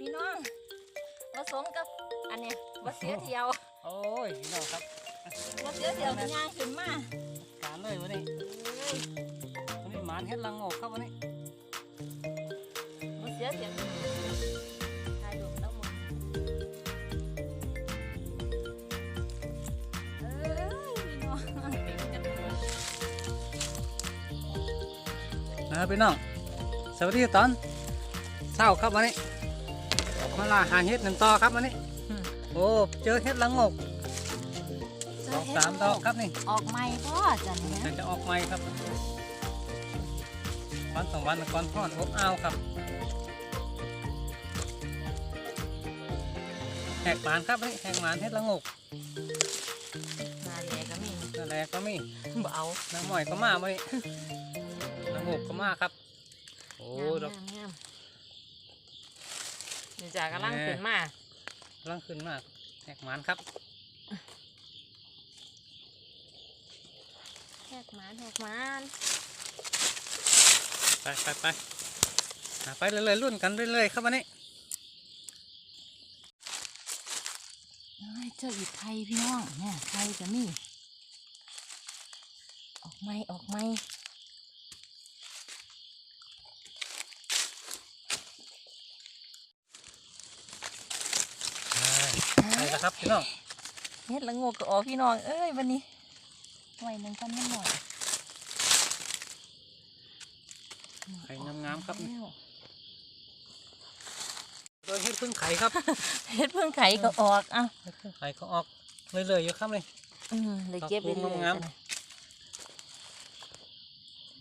พี่น้องผสมกับอันเนี้ยว่าเสียเที่ยวโอ้ยพี่น้องครับว่าเสียเที่ยวเป็นย่างขึ้นมาการเลยวันนี้เอ้ยวันนี้หมานเฮ็ดลังโงกครับวันนี้ว่าเสียเที่ยวถ่ายรูปแล้วมึงเอ้ยพี่น้องเป็นกันหมดนะครับพี่น้องสวัสดีตอนเช้าครับวันนี้ มาล่าหาเฮ็ดหนึ่งต่อครับวันนี้ โอ้เจอเฮ็ดลังโงกสองสามดอกครับนี่ ออกใหม่พ่อจันเนี้ยเดี๋ยวจะออกใหม่ครับ วันสองวันก่อนทอดอบอ้าวครับแหกหมานครับนี่แหกหมานเฮ็ดละงกมาแลก็มีนั่นแหละก็มีบ่เอาน้ำหมอยก็มาบ่นี่ละงกก็มาครับ โอ้ดอกงามงาม นี่จากกำลังขึ้นมากำลังขึ้นมากแหกหมานครับแหกหมานแหกหมานไปไปไปหาไปเรื่อยๆรุ่นกันเรื่อยๆครับวันนี้เอ้ยเจ้าอีกไทยพี่น้องเนี่ยไทยก็มีออกไม่ออกไม่ ไปแล้ว ครับพี่น้องเฮ็ดละโงกก็ออกพี่น้องเอ้ยวันนี้ไว้หนึ่งกันนิดหน่อยไข่งามๆครับแล้วโดยเฮ็ดพึ่งไข่ครับเฮ็ดเพิ่งไข่ก็ออกอะเฮ็ดพึ่งไข่ก็ออกเรื่อยๆอยู่ครับเลยอืมเลยเก็บไปเลยงาม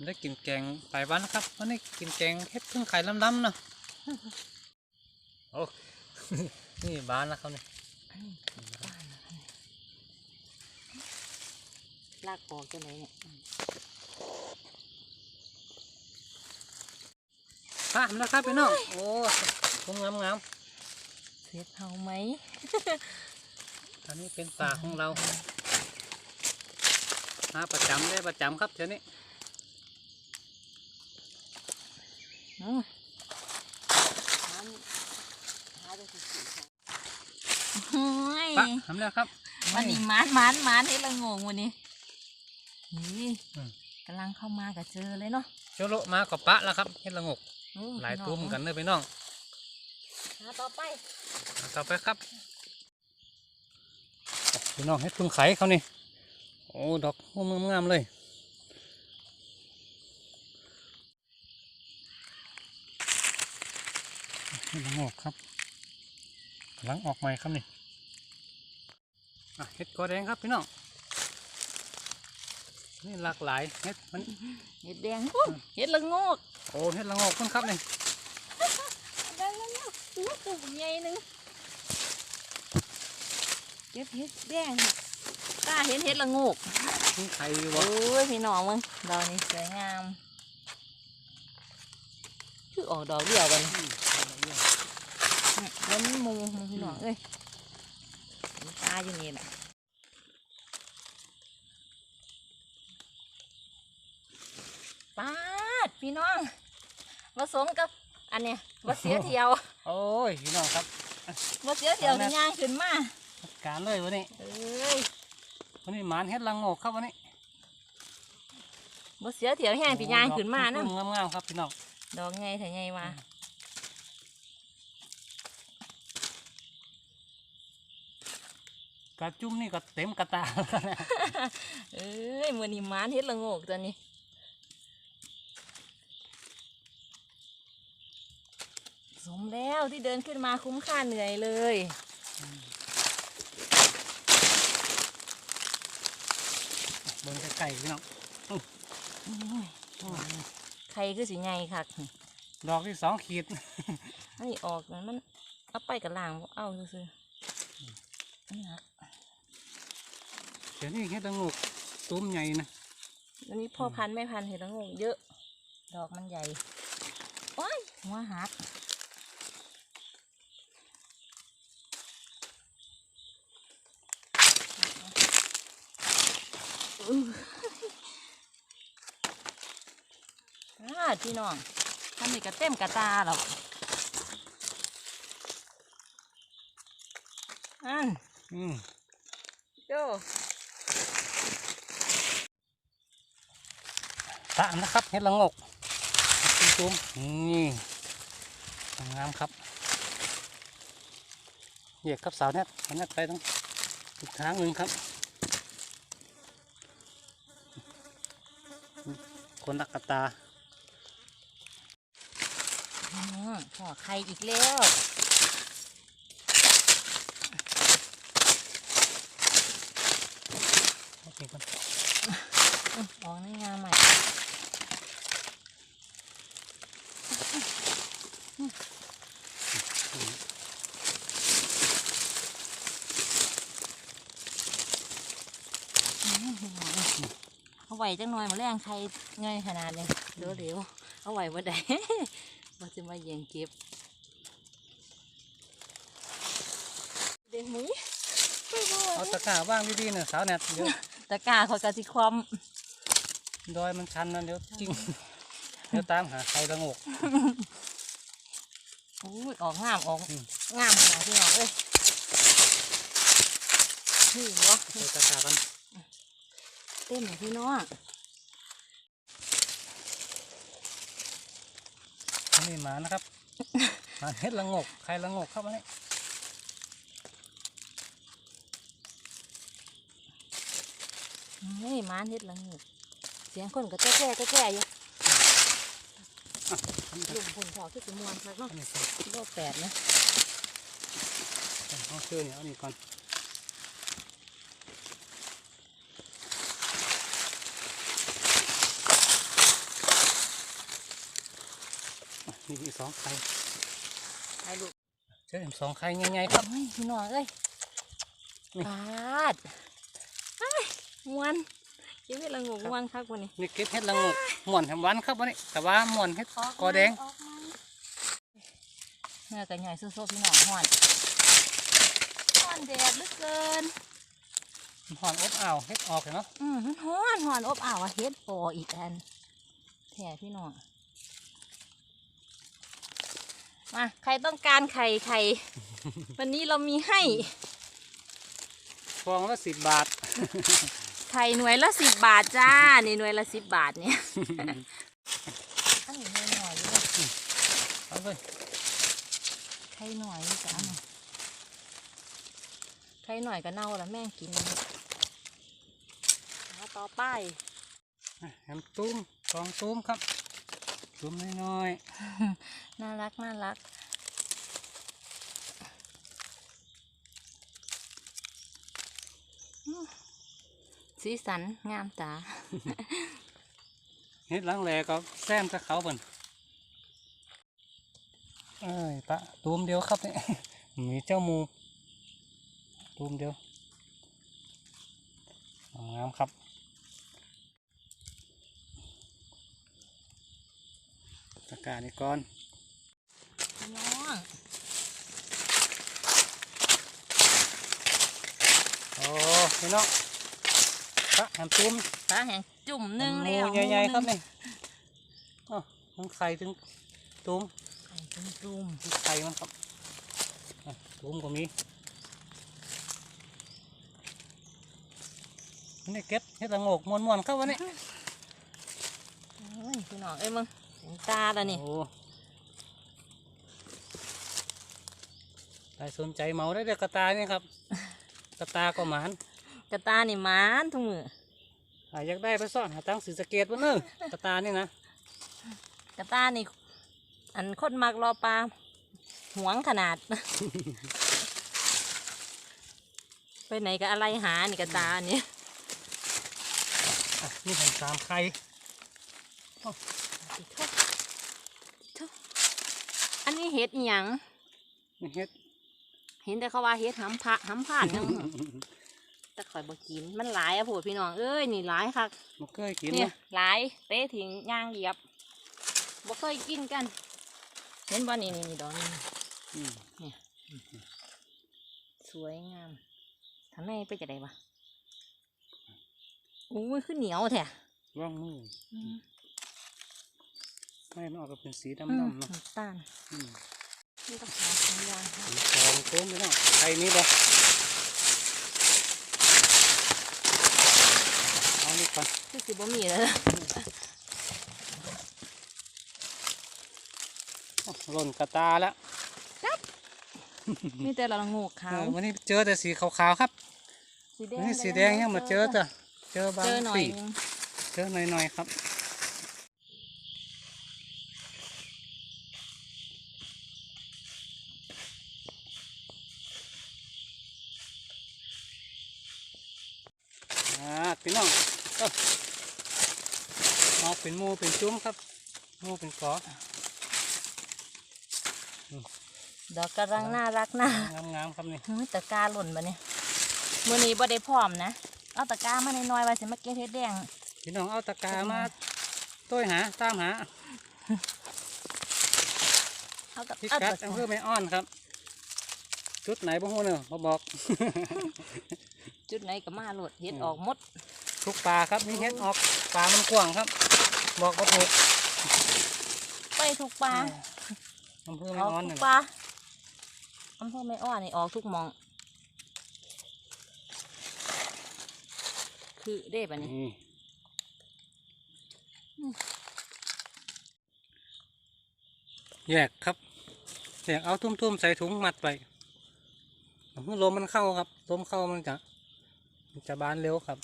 ได้กินแกงหลายวันแล้วครับวันนี้กินแกงเฮ็ดพึ่งไข่ล้ำๆเนาะโอ้นี่บานแล้วครับนี่ ลากออกจังไหนเนี่ยพามแล้วครับพี่น้อง โอ้พุ่งงามเสร็จเฮาไหมๆอันนี้เป็นป่าของเราหาประจำได้ประจำครับเดี๋ยวนี้อืมหาหาได้สิสิค่ะโอ้ ยปะทำแล้วครับวันนี้หมานหมานหมานให้ละโงงวันนี้นี่อืมกำลังเข้ามาก็เจอเลยเนาะโจโลมากับปะแล้วครับเฮ็ดละงกโอ้หลายพี่ตุ้มองกันเลยพี่น้องหาต่อไปเอาต่อไปครับพี่น้องเฮ็ดพึ่งไข่เขานี่โอ้ดอกงามๆเลยเฮ็ดละงกครับกำลังออกใหม่ครับนี่อะ เฮ็ดกอแดงครับพี่น้องนี่หลากหลายเฮ็ดมันเห็ดแดงพุ่นเห็ดละโงกโอ้เฮ็ดละงกคุณครับนี่ได้แล้วเนาะตัวตัวใหญ่หนึงเก็บเห็ดแดงค่ะตาเห็นเห็ดละโงกพึ่งไข่อยู่โอ้บ่ยพี่น้องมึงดอกนี้สวยงามคือออกดอกเดียวกันแล้วนี่มูพี่น้องเอ้ยเห็นตา อยู่นี่แหละป้าดพี่น้องผสมกับอันเนี้ยว่าเสียเที่ยวโอ้ยพี่น้องครับว่าเสียเที่ยวเป็นย่างขึ้นมาการเลยวันนี้เอ้ยวันนี้หมานเฮ็ดละงกครับวันนี้ว่าเสียเที่ยวแห้งเป็นย่างขึ้นมานะดอกงามๆครับพี่น้องดอกไงถ่ายไงมา กระจุ่มนี่ก็เต็มกระตาแล้วนะเอ้ยมือนี้หมานเฮ็ดละโงกตัวนี้สมแล้วที่เดินขึ้นมาคุ้มค่าเหนื่อยเลยเบิ่งไก่พี่น้องใครคือสิไงคักดอกที่สองขีดอันนี้ออกมันมันเอาไปกับล่างบ่เอาซื่อๆอันนี้ครับ เดี๋ยวนี้เฮ็ดละงกตุ้มใหญ่นะอันนี้พ่อพันธุ์แม่พันธุ์เห็ดละโงกเยอะ ดอกมันใหญ่ โอ้ยหัวหักอื้ออ่าพี่น้องทำนี่ก็เต็มกระตาแล้วอันอืมโจ ตามนะครับเห็ดละงกตุ้มๆนี่งามครับเหยียกครับสาวเน็ตสาวเน็ตไปต้องอีกทางหนึ่งครับ คนรักกระตาอืมห่อไข่อีกแล้วโอเคครับ อืมออกในงานใหม่เอาไหวจังหน่อยมาแรงใครง่ายขนาดนี้เดี๋ยวเดี๋ยวๆเอาไหวบ่ได้ว่าจะมาเยียงเก็บเด็กมุ้ยเอาตะกร้าว่างดีๆน่ะสาวเน็ตเดี๋ยว ตะกร้าเขากะสิความ ดอยมันชันนะเดี๋ยวจริงเดี๋ยวตามหาใครละงกอุ้ยออกงามออกอืม งามขนาดที่น้องเอ้ยนี่วะเอาตะกร้ากันเต้นอย่างพี่น้องอันนี้หมานะครับหมาเห็ดละงกใครละงกครับอันนี้นี่มานเฮ็ดละงู เสียงคนก็แก่แก่แก่อยู่อันนี้ลุงคนพอคือสิมวนครับเนาะอันนี้ครับโลกแปดนะเอาเชื่อเนี่ยเอานี่ก่อนอะนี่อีกสองไข่ไอ้ลูกเชื่อสองไข่ง่ายๆครับเฮ้ยพี่น้องเอ้ยนี่ปาดเฮ้ย มวนชีวิตละงูมวนครับวันนี้นี่เก็บเห็ดละงกหม่อนแหมหวานครับวันนี้ แต่ว่าหม่อนเห็ดกอแดงออกมาเนื้อกันใหญ่สู้ๆพี่น้องห่อนห่อนแดดเหลือเกินหอนอบอ้าวเห็ดออกเนาะอืมมันฮ้อนฮ้อนอบอ้าวอะเฮ็ดโออีกอันแถ่พี่น้องมาใครต้องการไข่ไข่วันนี้เรามีให้ฟองละสิบบาท ไข่หน่วยละสิบบาทจ้า นี่หน่วยละสิบบาทเนี่ยอันนี้หน่วยหน่อยอยู่เลยเอาเลยไข่หน่อยอยู่จ้าไข่หน่อยก็เน่าแล้วแม่งกินมาต่อไปอะแหมตุ้มสองตุ้มครับตุ้มน้อยน่ารักน่ารัก สีสันงามตาๆเห็ดหลังแหลก็แซมกับเขาเบิ่นเอ้ยปะตุ้มเดียวครับเนี่ยมีเจ้าหมูตุ้มเดียวอ่างามครับตะกร้ารนี่ก่อนพี่น้องโอ้พี่น้อง ปะแหมตุ้มตาแห่งจุ่มหนึ่งหแล้มูวใหญ่ๆครับหมูนี่อ๋อทั้งไข่ถึงตุ้มไข่จุ่มจุ่มทั้งไข่มันครับอะตุ้มก็มีนี่เก็บเฮ็ดละโงกม้วนๆครับวันนี้เอ้ยพี่น้องเอ้ยมึงถึงตาแล้วนี่โอ้ใครสนใจเหมาได้เด็กกระตายนี่ครับ กระตาก็หมาน กระตานี่หมานทุกมืออ่าอยากได้ไปซ่อนหาตั้งสีสะเกตวะเนอะกระตานี่นะกระตานี่อันคนมักรอปลาหวงขนาด ไปไหนก็อะไรหานี่กระตานี่อะนี่ของสามไข่อันนี้เห็ดอีหยังนี่เฮ็ด เห็นแต่เขาว่าเฮ็ดหำพะหำผ่านยัง แต่ข่อยบ่กินมันหลายอะโผดพี่น้องเอ้ยนี่หลายคักมันเคยกินเนี่ยนะหลายเตะถิงย่างเหยียบบ่เคยกินกันเห็นบ่นี่นี่นี่ดอกนี่อืมสวยงามทำไมไปจะได้วะอู้ยคือเหนียวแท้ร่องมืออืมไม่มันออกมาเป็นสีอืมดำๆเนาะน้ำตาลอืมนี่ก็หาสัญญาณค่ะสองตุ้มพี่น้องใครนี้บ่เอา นี่ก่อนคือสิบ่มีเลยโอ้หล่นกระตาแล้วมีแต่ละโงกขาเอวอวันนี้เจอแต่สีขาวๆครับสีแดงวันนี้สีแดงยังมาเจอจ้ะเจอบางเจอหน่อยปีนึงเจอหน่อยๆครับ อ่าพี่น้องเอ้า เอาเป็นหมูเป็นจุ้มครับหมูเป็นกอดอกกำลังน่ารักน่างามๆครับนี่เฮ้ยตะกร้าหล่นมาเนี่ยมื้อนี้บ่ได้พร้อมนะเอาตะกร้ามาน้อยๆไว้สิมาเก็บเฮ็ดแดงพี่น้องเอาตะกร้ามาต้วยหาตามหาเอาตะพิเอากัดตะกอำเภร้าอแม่อ้อนครับ จุดไหนบ้างเนอะมาบอก จุดไหนก็มาโหลดเฮ็ดออกหมด ทุกปลาครับนี่เฮ็ดออกปลามันกว้างครับ บอกว่าถูกไปทุกปลาอำเภออแม่อกอ้อนทุนี่กแหปละลาอำเภอแม่อ้อนี่ออกทุกหมอง คือเด้ปะนี่นี่แยกครับแยกเอาทุ่มๆใส่ถุงมัดไปเมื่อลมมันเข้าครับลมเข้ามันจะมันจะบานเร็วครับ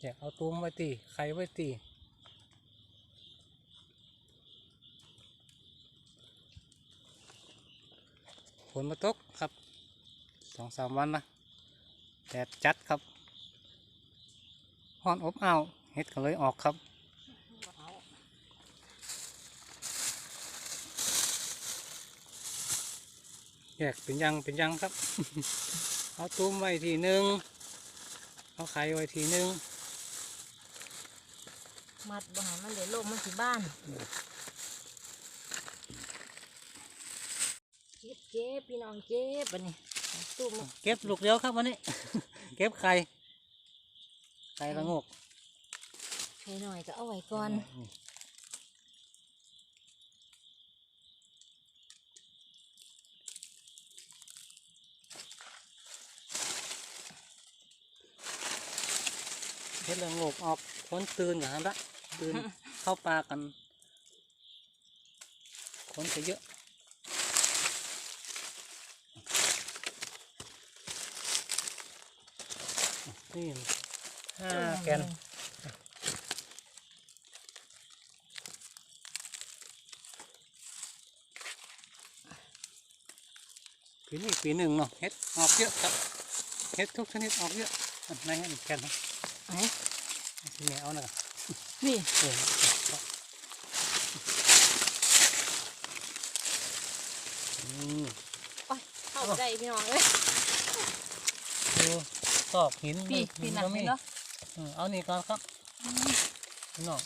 แยกเอาตุ้มไว้ตีไข่ไว้ตี ฝนมาตกครับสองสามวันนะแดดจัดครับฮ้อนอบอ้าวเห็ดก็เลยออกครับแยกเป็นยังเป็นยังครับ เอาตุ้มไว้ทีหนึ่งเอาไข่ไว้ทีหนึ่งมัดบ่ให้มันเดี๋ยวลมมันสิบ้าน ก็บเก็บพี่น้องเก็บปะนี่ตู้มเก็บลูกเดียวครับวันนี้ เก็บไข่ไข่ละงกให้หน่อยก็เอาไว้ก่อนนี่เฮ็ดละงกออกคนตื่นกันละตื่นเข้าปลากันคนจะเยอะ นี่ห้าแกนปีนี้ปีหนึ่งเนาะเฮ็ดออกเยอะครับเฮ็ดทุกชนิดออกเยอะอันไหนให้แกนนะไอ้ที่แม่เอาน่ะนี่เอออืมเข้าได้พี่น้องเอ้ยดู ซอกหินพี่หิพี่นหนักก็มีนี่เนาะอืมเอานี่ก่อนครับพี่น้อง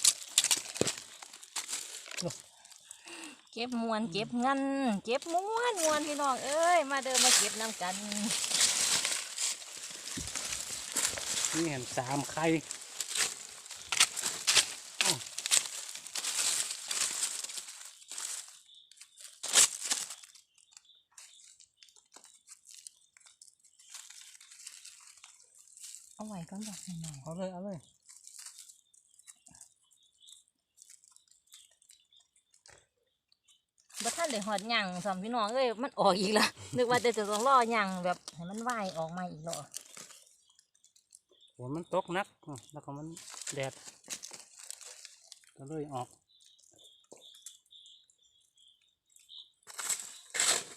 เก็บมวนเก็บเงินเก็บมวนมวนพี่น้องเอ้ยมาเดินมาเก็บน้ำกันนี่เห็นสามไข่ อาไว้ก่อนบอกให้หน่อยเอาเลยเอาเลยบ่ท่านได้หอดหยังสามพี่น้องเอ้ยมันออกอีกละนึกว่าจะจะต้องรอหยังแบบให้มันว่ายออกมาอีกเหรอฝนมันตกหนักอืมแล้วก็มันแดดก็เลยออก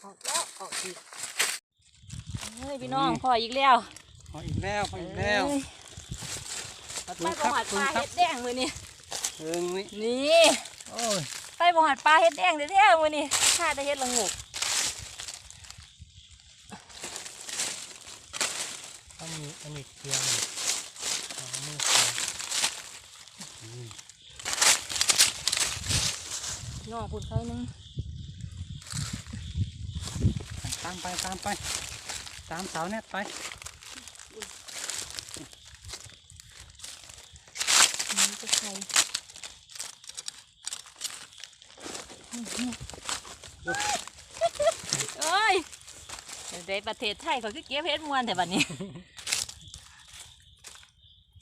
ออกแล้วออกอีกเฮ้ยพี่น้องพออีกแล้ว เอาอีกแล้วเอาอีกแล้วเอ้ยเอาไปดูคบ่รับหอดปลาดูครับเฮ็ดแดงมือนี่เอิงนี่นี่โอ้ยไปบ่หอดปลาเฮ็ดแดงเด้อๆมือนี่ข้าได้เฮ็ดละงกต้องมีอันนี้เทียมเอามือเทียมอืมน้องพูดใครนึงตามไปตามไป ตามสาวเนี่ยไป นี่จะใคร ตในประเทศไทยเขาคือเก็บเฮ็ดมวนแต่บัดนี้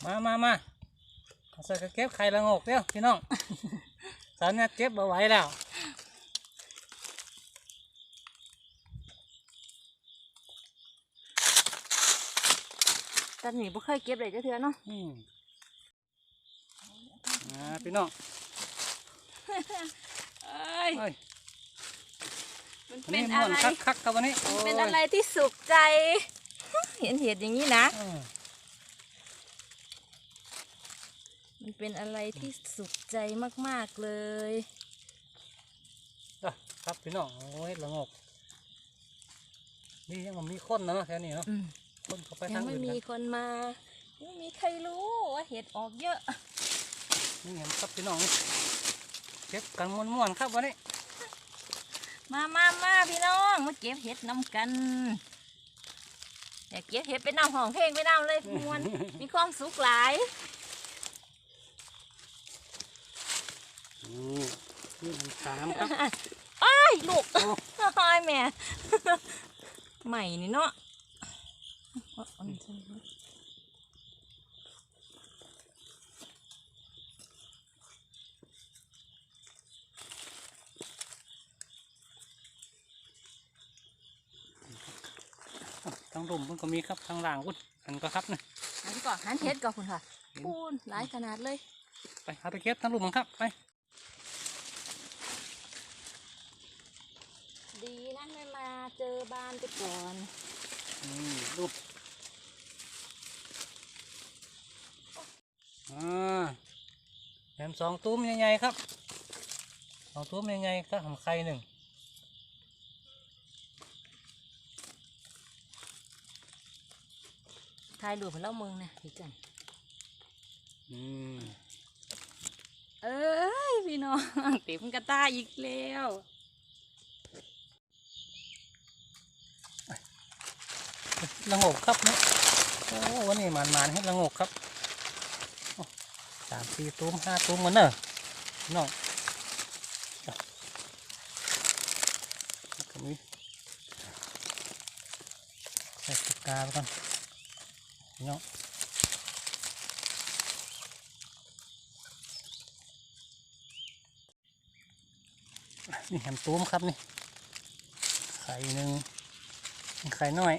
มามามาเอาใส่กระเก็บไข่ละงกเร็วพี่น้อง สารเนี่ยเก็บเอาไว้แล้วตอนนี้บ่เคยเก็บเลยจักเทื่อเนาะอืมอ่าพี่น้อง เอ้ยเอ้ยมันวันเป็นี้นม่อะวนไร คักคักๆครับวันนี้มันเป็นโยอะไรที่สุขใจ เห็นเห็ดอย่างนี้นะอืมมันเป็นอะไรที่สุขใจมากๆเลยอะครับพี่น้องโอ้ยละงกนี่ยังบ่มีคนนะเนาะแค่นี้เนาะอืมคนเขาไปยัทางงไม่อื่นมีกันคนมา ไม่มีใครรู้ว่าเห็ดออกเยอะ นี่เห็นครับพี่น้องนี่ เก็บกันม่วนๆครับวันนี้ มามามาพี่น้องมาเก็บเห็ดน้ำกันอยากเก็บเห็ดไปน้ำห้องเพลงไปน้ำเลยมวนมีความสุขหลายนี่นี่มันสามครับอ้ายลูกโอ้อ้ายแม่ใหม่นี่เนาะเอาอันนี้ใส่ไว้ ทางรุมมันก็มีครับทางล่างอุ้นอันก็ครับนะอันนี้ก่อนหันเห็ดก่อนคุณค่ะปูนหลายขนาดเลย ไปหาไปเก็บทางรุมมันครับไป ดีนะไม่มาเจอบ้านไปก่อนนี่รูปอ่าแถมสองตุ้มใหญ่ๆครับสองตุ้มใหญ่ๆก็ทำไข่หนึ่ง ถ่ายรูปให้เราเมืองนะพี่จันอืมเอ้ยพี่น้องเต็มกระตาอีกแล้วละงกครับเนี่ยโอ้วันนี้มันมันๆให้ละงกครับโอ้สามสี่ตุ้มห้าตุ้มเหมือนเนอะพี่น้องจ้ะแล้วก็มีใส่ปากกาไปก่อน พี่น้องนี่แฮมตุ้มครับนี่ ไข่หนึ่งไข่น้อย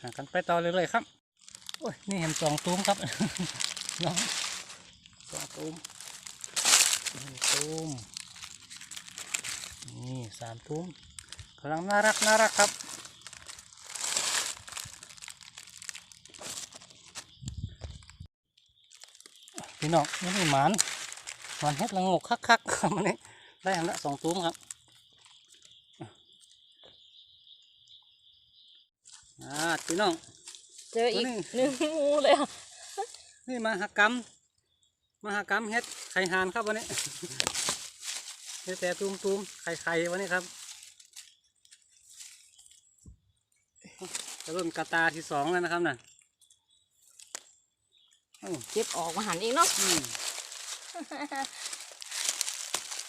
หากันไปต่อเลยเลยๆครับ โอ้ย นี่เห็นสองตุ้มครับน้องสองตุ้มหนึ่งตุ้มนี่สามตุ้มกำลังน่ารักน่ารักครับ พี่น้องนี่นี่หมานหมานเฮ็ดละโงกคักๆครับมันนี้ได้อันละสองตุ้มครับอ่าพี่น้องเจออีกตัวนี้หนึ่งงูเลยอะนี่มหากรรมมหากรรมเฮ็ดไข่หานครับวันนี้เฮ็ดแต่ตูมตูมๆไข่ไข่วันนี้ครับจะเริ่มกระตาที่สองแล้วนะครับน่ะอื้อ เก็บออกมาหันเองเนาะอืม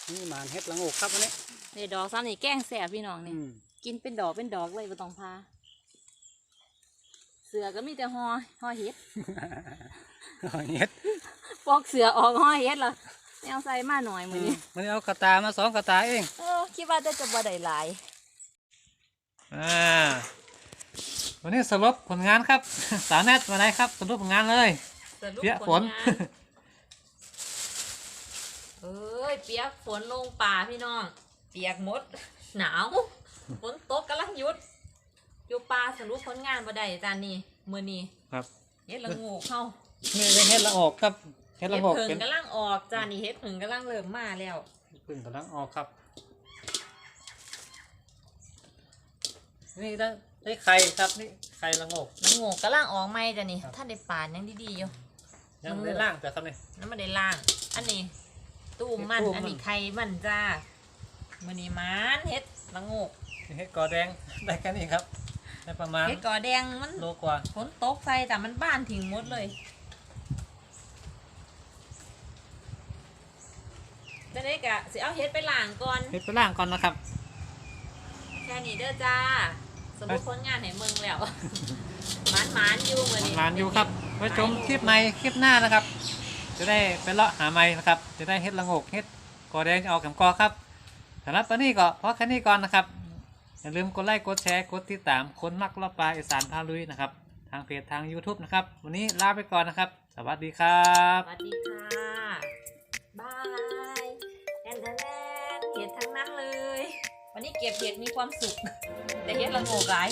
นี่หมานเฮ็ดละโงกครับวันนี้ในดอกซ้ำนี่แกล้งแสบพี่น้องนี่อืมกินเป็นดอกเป็นดอกเลยไม่ต้องพา เสือก็มีแต่หอหอเห็ดเฮ็ดปอกเสือออกหอเห็ดเหรอไม่เอาใส่มาหน่อยมือนี้มันเอากระตามาสองกระตาเองเออคิดว่าจะจะบ่ได้หลายอ่าวันนี้สรุปผลงานครับ สาวแนทมาไหนครับ สรุปผลงานเลย สรุปเปียกฝน ผลงาเอ้ยเปียกฝนลงป่าพี่น้อง เปียกหมด หนาวฝนตกกำลังหยุด อยู่ป่าสรุปผลงานบ่ได้จานนี้มือนี้ครับ เฮ็ดละโงูเข้านี่เป็นเฮ็ดละออกครับเฮ็ดเฮ็ละดออกเพิงเป็นกำลังออกจานนี้เฮ็ดเพิงกำลังเริ่มมาแล้วพึ่งกำลังออกครับ นี่ได้ได้ไข่ครับนี่ไข่ละโงก ละโงูกำลังออกใหม่จ้ะนี่ครับ ถ้าได้ป่านยังดีๆอยู่ ยังละโงกได้ล่างแต่ครับนี่นั่นไม่ได้ล่าง อันนี้ตู้มันตู้มัน อันนี้ไข่มันจ้ามือนี้มันเฮ็ดละโงูเฮ็ดกอแดงได้แค่นี้ครับได้ประมาณเฮ็ดกอแดงมันโลกว่าฝนตกใส่แต่มันบ้านทิ้งหมดเลยจะได้กะสิเอาเฮ็ดไปล้างก่อนเฮ็ดไปล่างก่อนนะครับแค่นี้เด้อจ้า สมมติผลงานให้มึงแล้วหมานหมานๆอยู่มือนี้นานอยู่ครับ ไว้ชมคลิปในคลิปหน้านะครับ จะได้ไปเลาะหาไม้นะครับ จะได้เฮ็ดละงกเฮ็ดกอแดงออกแขมกอครับสำหรับตอนนี้ก็พอแค่นี้ก่อนนะครับ อย่าลืมกดไลค์กดแชร์กดติดตามคนมักลาะปลาอีสานพาลุยนะครับ ทางเพจทาง YouTube นะครับ วันนี้ลาไปก่อนนะครับ สวัสดีครับ สวัสดีค่ะบายแอนแอนแอนเห็ดทั้งนั้นเลย วันนี้เก็บเห็ดมีความสุขแต่เห็ดละโงกหลาย